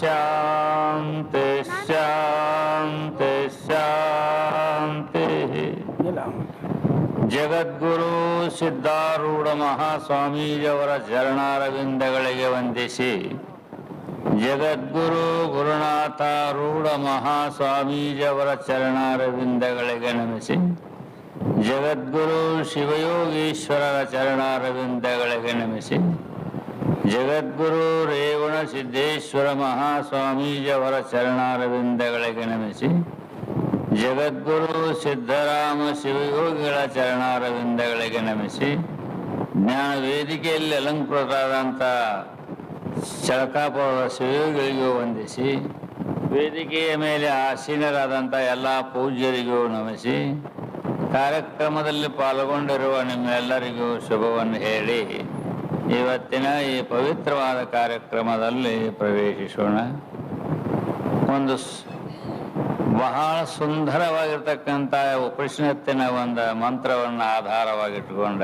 ಶಾಂತಿ ಶಾಂತಿ ಶಾಂತಿ. ಜಗದ್ಗುರು ಸಿದ್ಧಾರೂಢ ಮಹಾಸ್ವಾಮೀಜಿಯವರ ಚರಣಾರವಿಂದಗಳಿಗೆ ವಂದಿಸಿ ಜಗದ್ಗುರು ಗುರುನಾಥಾರೂಢ ಮಹಾಸ್ವಾಮೀಜಿಯವರ ಚರಣಾರವಿಂದಗಳಿಗೆ ನಮಿಸಿ ಜಗದ್ಗುರು ಶಿವಯೋಗೀಶ್ವರರ ಚರಣಾರವಿಂದಗಳಿಗೆ ನಮಿಸಿ ಜಗದ್ಗುರು ರೇವಣ ಸಿದ್ದೇಶ್ವರ ಮಹಾಸ್ವಾಮೀಜಿಯವರ ಚರಣಾರವಿಂದಗಳಿಗೆ ನಮಿಸಿ ಜಗದ್ಗುರು ಸಿದ್ದರಾಮ ಶಿವಯೋಗಿಗಳ ಚರಣಾರವಿಂದಗಳಿಗೆ ನಮಿಸಿ ಜ್ಞಾನ ವೇದಿಕೆಯಲ್ಲಿ ಅಲಂಕೃತರಾದಂಥ ಚಳಕಾಪುರದ ಶಿವಯೋಗಿಗಳಿಗೂ ವಂದಿಸಿ ವೇದಿಕೆಯ ಮೇಲೆ ಆಸೀನರಾದಂಥ ಎಲ್ಲ ಪೂಜ್ಯರಿಗೂ ನಮಿಸಿ ಕಾರ್ಯಕ್ರಮದಲ್ಲಿ ಪಾಲ್ಗೊಂಡಿರುವ ನಿಮ್ಮೆಲ್ಲರಿಗೂ ಶುಭವನ್ನು ಹೇಳಿ. ಇವತ್ತಿನ ಈ ಪವಿತ್ರವಾದ ಕಾರ್ಯಕ್ರಮದಲ್ಲಿ ಪ್ರವೇಶಿಸೋಣ. ಒಂದು ಬಹಳ ಸುಂದರವಾಗಿರ್ತಕ್ಕಂಥ ಉಪನಿಷತ್ತಿನ ಒಂದು ಮಂತ್ರವನ್ನು ಆಧಾರವಾಗಿಟ್ಟುಕೊಂಡ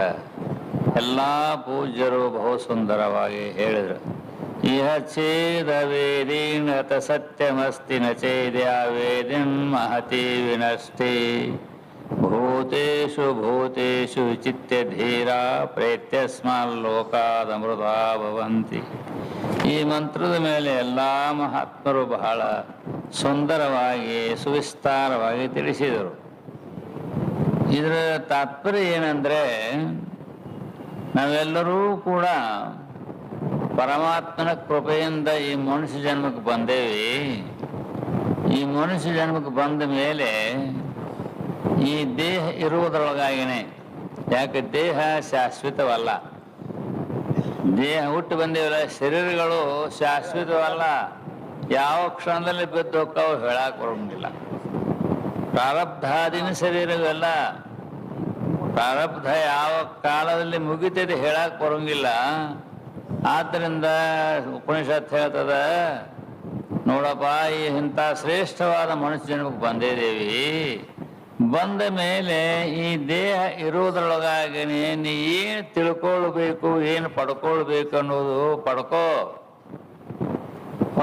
ಎಲ್ಲ ಪೂಜ್ಯರು ಬಹು ಸುಂದರವಾಗಿ ಹೇಳಿದರು. ಇಹ ಛೇದ ವೇದೀನತ ಸತ್ಯಮಸ್ತಿ ನ ಚೇದ್ಯಾ ವೇದಿನ್ ಮಹತಿ ವಿನಷ್ಟಿ. ಭೂತೇಷು ಭೂತೇಷು ವಿಚಿತ್ಯ ಧೀರ ಭವಂತಿ ಈ ಮಂತ್ರದ ಮೇಲೆ ಎಲ್ಲ ಮಹಾತ್ಮರು ಬಹಳ ಸುಂದರವಾಗಿ ಸುವಿಸ್ತಾರವಾಗಿ ತಿಳಿಸಿದರು. ಇದರ ತಾತ್ಪರ್ಯ ಏನಂದ್ರೆ, ನಾವೆಲ್ಲರೂ ಕೂಡ ಪರಮಾತ್ಮನ ಕೃಪೆಯಿಂದ ಈ ಮನುಷ್ಯ ಜನ್ಮಕ್ಕೆ ಬಂದೇವಿ. ಈ ಮನುಷ್ಯ ಜನ್ಮಕ್ಕೆ ಬಂದ ಮೇಲೆ ಈ ದೇಹ ಇರುವುದರೊಳಗಾಗಿನೇ. ಯಾಕೆ ದೇಹ ಶಾಶ್ವತವಲ್ಲ? ದೇಹ ಹುಟ್ಟು ಬಂದೇವಲ್ಲ ಶರೀರಗಳು ಶಾಶ್ವತವಲ್ಲ. ಯಾವ ಕ್ಷಣದಲ್ಲಿ ಬಿದ್ದು ಹೋಗ್ತಾವ ಹೇಳಕ್ ಬರೋಂಗಿಲ್ಲ. ಪ್ರಾರಬ್ಧಾದಿನ ಶರೀರವೆಲ್ಲ ಪ್ರಾರಬ್ಧ ಯಾವ ಕಾಲದಲ್ಲಿ ಮುಗಿತದೆ ಹೇಳಕ್ ಬರೋಂಗಿಲ್ಲ. ಆದ್ದರಿಂದ ಉಪನಿಷತ್ ಹೇಳ್ತದ, ನೋಡಪ್ಪ, ಈ ಇಂಥ ಶ್ರೇಷ್ಠವಾದ ಮನುಷ್ಯ ಜನಕ್ಕೆ ಬಂದಿದ್ದೇವಿ ಬಂದ ಮೇಲೆ ಈ ದೇಹ ಇರುವುದರೊಳಗಾಗಿ ನೀ ಏನು ತಿಳ್ಕೊಳ್ಬೇಕು, ಏನು ಪಡ್ಕೊಳ್ಬೇಕು ಅನ್ನೋದು ಪಡ್ಕೋ.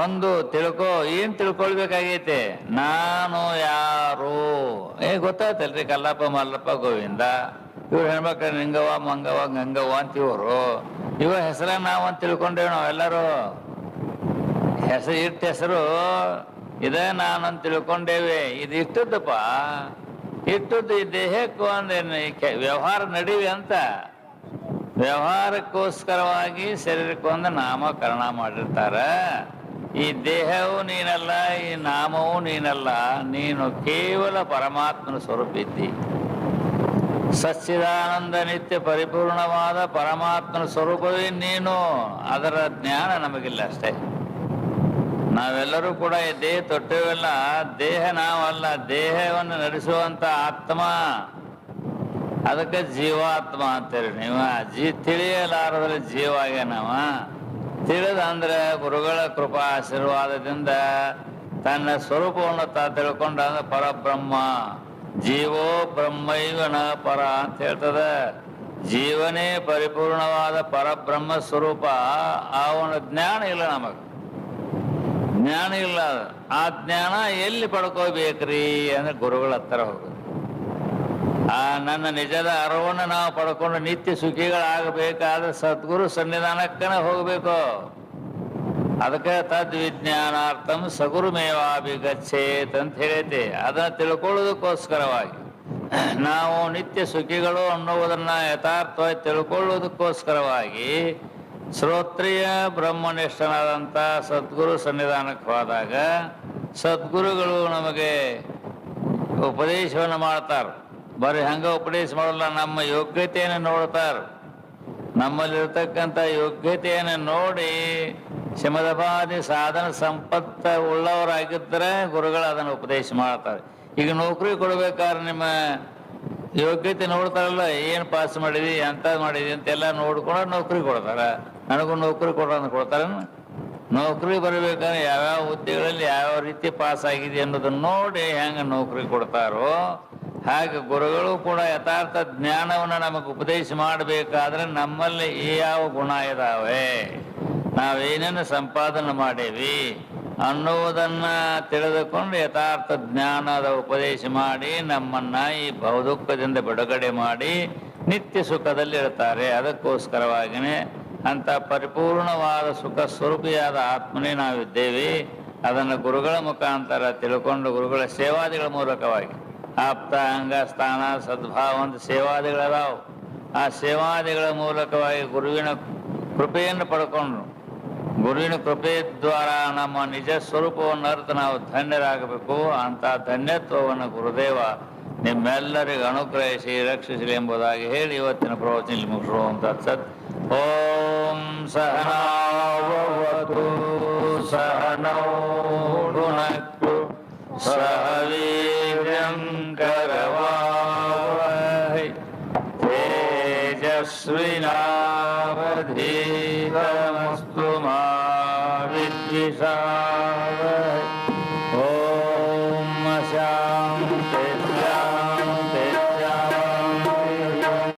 ಒಂದು, ತಿಳ್ಕೋ. ಏನ್ ತಿಳ್ಕೊಳ್ಬೇಕಾಗೈತೆ? ನಾನು ಯಾರು? ಏ, ಗೊತ್ತಾಯ್ತಲ್ರಿ ಕಲ್ಲಪ್ಪ, ಮಲ್ಲಪ್ಪ, ಗೋವಿಂದ. ಇವ್ರು ಹೆಣ್ಮಕ್ಳು ನಿಂಗವ್ವ ಮಂಗವ ಗಂಗವ್ವ ಅಂತ ಇವರು ಇವ ಹೆಸರ ನಾವು ಅಂತ ತಿಳ್ಕೊಂಡೇವ್ ನಾವೆಲ್ಲರೂ ಹೆಸರು ಇಟ್ಟ ಹೆಸರು ಇದೇ ನಾನು ತಿಳ್ಕೊಂಡೇವೆ. ಇದು ಇಟ್ಟದ್ದಪ್ಪ ಇಟ್ಟದ್ದು ಈ ದೇಹಕ್ಕೂ ಕೆ- ವ್ಯವಹಾರ ನಡೀವಿ ಅಂತ. ವ್ಯವಹಾರಕ್ಕೋಸ್ಕರವಾಗಿ ಶರೀರಕ್ಕೂ ಒಂದು ನಾಮಕರಣ ಮಾಡಿರ್ತಾರ. ಈ ದೇಹವು ನೀನಲ್ಲ, ಈ ನಾಮವು ನೀನಲ್ಲ. ನೀನು ಕೇವಲ ಪರಮಾತ್ಮನ ಸ್ವರೂಪ ಇದ್ದಿ. ಸಚ್ಚಿದಾನಂದ ನಿತ್ಯ ಪರಿಪೂರ್ಣವಾದ ಪರಮಾತ್ಮನ ಸ್ವರೂಪವೇ ನೀನು. ಅದರ ಜ್ಞಾನ ನಮಗಿಲ್ಲ ಅಷ್ಟೇ. ನಾವೆಲ್ಲರೂ ಕೂಡ ದೇಹ ತೊಟ್ಟೆವೆಲ್ಲ ದೇಹ ನಾವಲ್ಲ, ದೇಹವನ್ನು ನಡೆಸುವಂತ ಆತ್ಮ. ಅದಕ್ಕೆ ಜೀವಾತ್ಮ ಅಂತೀರಿ ನೀವು. ಜೀ ತಿಳಿಯಲಾರದ್ರೆ ಜೀವ ಆಗ್ಯಾನವ ತಿಳಿದ ಅಂದ್ರೆ ಗುರುಗಳ ಕೃಪಾ ಆಶೀರ್ವಾದದಿಂದ ತನ್ನ ಸ್ವರೂಪವನ್ನು ತಾ ತಿಳ್ಕೊಂಡ ಪರಬ್ರಹ್ಮ. ಜೀವೋ ಬ್ರಹ್ಮೈವನ ಪರ ಅಂತ ಹೇಳ್ತದ. ಜೀವನೇ ಪರಿಪೂರ್ಣವಾದ ಪರಬ್ರಹ್ಮ ಸ್ವರೂಪ. ಆ ಒಂದು ಜ್ಞಾನ ಇಲ್ಲ ನಮಗ. ಜ್ಞಾನ ಇಲ್ಲ. ಆ ಜ್ಞಾನ ಎಲ್ಲಿ ಪಡ್ಕೋಬೇಕ್ರಿ ಅಂದ್ರೆ ಗುರುಗಳ ಹತ್ರ ಹೋಗುದು. ಆ, ನನ್ನ ನಿಜದ ಅರವನ್ನು ನಾವು ಪಡ್ಕೊಂಡು ನಿತ್ಯ ಸುಖಿಗಳಾಗಬೇಕಾದ್ರೆ ಸದ್ಗುರು ಸನ್ನಿಧಾನಕ್ಕನೇ ಹೋಗಬೇಕು. ಅದಕ್ಕೆ ತದ್ ವಿಜ್ಞಾನಾರ್ಥಂ ಸಗುರುಮೇವಾಭಿಗಚ್ಚೇತ್ ಅಂತ ಹೇಳೈತಿ. ಅದನ್ನ ತಿಳ್ಕೊಳ್ಳೋದಕ್ಕೋಸ್ಕರವಾಗಿ. ನಾವು ನಿತ್ಯ ಸುಖಿಗಳು ಅನ್ನುವುದನ್ನ ಯಥಾರ್ಥವಾಗಿ ತಿಳ್ಕೊಳ್ಳೋದಕ್ಕೋಸ್ಕರವಾಗಿ ಶ್ರೋತ್ರಿಯ ಬ್ರಹ್ಮನಿಷ್ಠನಾದಂಥ ಸದ್ಗುರು ಸನ್ನಿಧಾನಕ್ಕೆ ಹೋದಾಗ ಸದ್ಗುರುಗಳು ನಮಗೆ ಉಪದೇಶವನ್ನು ಮಾಡ್ತಾರೆ. ಬರೀ ಹಂಗೆ ಉಪದೇಶ ಮಾಡಲ್ಲ, ನಮ್ಮ ಯೋಗ್ಯತೆಯನ್ನು ನೋಡ್ತಾರೆ. ನಮ್ಮಲ್ಲಿರ್ತಕ್ಕಂಥ ಯೋಗ್ಯತೆಯನ್ನು ನೋಡಿ ಶಮದಪಾದಿ ಸಾಧನ ಸಂಪತ್ತ ಉಳ್ಳವರಾಗಿದ್ದರೆ ಗುರುಗಳು ಅದನ್ನು ಉಪದೇಶ ಮಾಡ್ತಾರೆ. ಈಗ ನೌಕರಿ ಕೊಡಬೇಕಾದ್ರೆ ನಿಮ್ಮ ಯೋಗ್ಯತೆ ನೋಡ್ತಾರಲ್ಲ, ಏನು ಪಾಸ್ ಮಾಡಿದಿ ಅಂತ ಮಾಡಿದಿ ಅಂತೆಲ್ಲ ನೋಡ್ಕೊಂಡು ನೌಕರಿ ಕೊಡ್ತಾರ. ನನಗೂ ನೌಕರಿ ಅಂತ ಕೊಡ್ತಾರ. ನೌಕರಿ ಬರಬೇಕಾದ್ರೆ ಯಾವ್ಯಾವ ಹುದ್ದೆಗಳಲ್ಲಿ ಯಾವ್ಯಾವ ರೀತಿ ಪಾಸ್ ಆಗಿದೆ ಅನ್ನೋದನ್ನ ನೋಡಿ ಹೆಂಗೆ ನೌಕರಿ ಕೊಡ್ತಾರೋ, ಹಾಗೆ ಗುರುಗಳು ಕೂಡ ಯಥಾರ್ಥ ಜ್ಞಾನವನ್ನು ನಮಗೆ ಉಪದೇಶ ಮಾಡಬೇಕಾದ್ರೆ ನಮ್ಮಲ್ಲಿ ಯಾವ ಗುಣ ಇದಾವೆ? ನಾವೇನೇನು ಸಂಪಾದನೆ ಮಾಡೇವಿ ಅನ್ನುವುದನ್ನ ತಿಳಿದುಕೊಂಡು ಯಥಾರ್ಥ ಜ್ಞಾನದ ಉಪದೇಶ ಮಾಡಿ ನಮ್ಮನ್ನ ಈ ಬಹುದುಃಖದಿಂದ ಬಿಡುಗಡೆ ಮಾಡಿ ನಿತ್ಯ ಸುಖದಲ್ಲಿ ಇರ್ತಾರೆ ಅದಕ್ಕೋಸ್ಕರವಾಗಿಯೇ ಅಂತ ಪರಿಪೂರ್ಣವಾದ ಸುಖ ಸ್ವರೂಪಿಯಾದ ಆತ್ಮನೇ ನಾವಿದ್ದೇವೆ. ಅದನ್ನು ಗುರುಗಳ ಮುಖಾಂತರ ತಿಳ್ಕೊಂಡು ಗುರುಗಳ ಸೇವಾದಿಗಳ ಮೂಲಕವಾಗಿ ಆಪ್ತ, ಅಂಗ, ಸ್ಥಾನ, ಸದ್ಭಾವ ಅಂತ ಸೇವಾದಿಗಳದಾವು. ಆ ಸೇವಾದಿಗಳ ಮೂಲಕವಾಗಿ ಗುರುವಿನ ಕೃಪೆಯನ್ನು ಪಡ್ಕೊಂಡು ಗುರುವಿನ ಕೃಪೆ ದ್ವಾರ ನಮ್ಮ ನಿಜ ಸ್ವರೂಪವನ್ನು ಅರ್ಥ ನಾವು ಧನ್ಯರಾಗಬೇಕು. ಅಂತ ಧನ್ಯತ್ವವನ್ನು ಗುರುದೇವ ನಿಮ್ಮೆಲ್ಲರಿಗೂ ಅನುಗ್ರಹಿಸಿ, ರಕ್ಷಿಸಲಿ ಎಂಬುದಾಗಿ ಹೇಳಿ ಇವತ್ತಿನ ಪ್ರವಚನ ಮುಗಿಸುವಂತ ಸತ್. ಓಂ ಸಹನಾವತು ಸಹನೋ ಸಹ নিশা